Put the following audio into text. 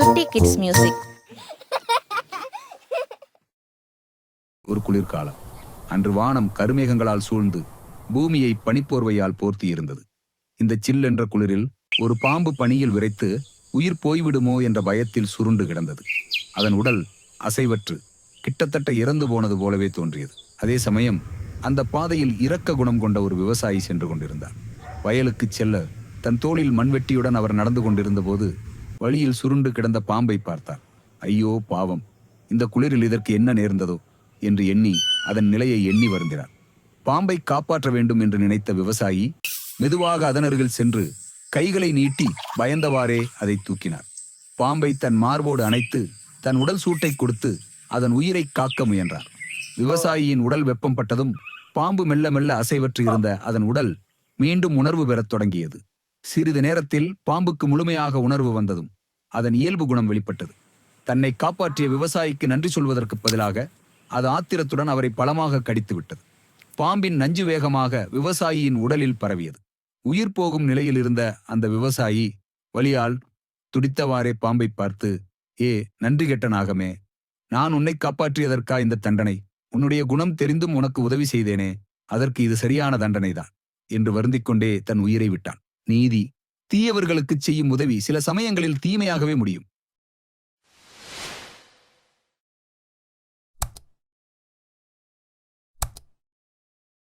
சுட்டி kids music. ஒரு குளிர்காலம். அன்று வானம் கருமேகங்களால் சூழ்ந்து பூமியை பனிப்போர்வையால் போர்த்தி இருந்தது இந்த சில் என்ற குளிரில் ஒரு பாம்பு பனியில் விரைத்து உயிர் போய்விடுமோ என்ற பயத்தில் சுருண்டு கிடந்தது. அதன் உடல் அசைவற்று கிட்டத்தட்ட இறந்து போனது போலவே தோன்றியது. அதே சமயம் அந்த பாதையில் இரக்க குணம் கொண்ட ஒரு விவசாயி சென்று கொண்டிருந்தார். வயலுக்கு செல்ல தன் தோளில் மண்வெட்டியுடன் அவர் நடந்து கொண்டிருந்த போது வழியில் சுருண்டு கிடந்த பாம்பை பார்த்தார் ஐயோ பாவம்! இந்த குளிரில் இதற்கு என்ன நேர்ந்ததோ? என்று எண்ணி அதன் நிலையை எண்ணி வருந்தினார் பாம்பை காப்பாற்ற வேண்டும் என்று நினைத்த விவசாயி மெதுவாக அதனருகில் சென்று கைகளை நீட்டி பயந்தவாறே அதை தூக்கினார். பாம்பை தன் மார்போடு அணைத்து தன் உடல் சூட்டை கொடுத்து அதன் உயிரை காக்க முயன்றார். விவசாயியின் உடல் வெப்பம் பட்டதும் பாம்பு மெல்ல மெல்ல அசைவற்று இருந்த அதன் உடல் மீண்டும் உணர்வு பெறத் தொடங்கியது. சிறிது நேரத்தில் பாம்புக்கு முழுமையாக உணர்வு வந்ததும் அதன் இயல்பு குணம் வெளிப்பட்டது. தன்னை காப்பாற்றிய விவசாயிக்கு நன்றி சொல்வதற்கு பதிலாக அது ஆத்திரத்துடன் அவரை பலமாக கடித்து விட்டது பாம்பின் நஞ்சு வேகமாக விவசாயியின் உடலில் பரவியது. உயிர் போகும் நிலையில் இருந்த அந்த விவசாயி வலியால் துடித்தவாறே பாம்பை பார்த்து ஏ நன்றி கெட்ட நாகமே நான் உன்னை காப்பாற்றியதற்கா இந்த தண்டனை? உன்னுடைய குணம் தெரிந்தும் உனக்கு உதவி செய்தேனே அதற்கு இது சரியான தண்டனைதான் என்று வருந்திக் கொண்டே தன் உயிரை விட்டான். நீதி தீயவர்களுக்கு செய்யும் உதவி. சில சமயங்களில் தீமையாகவே முடியும்.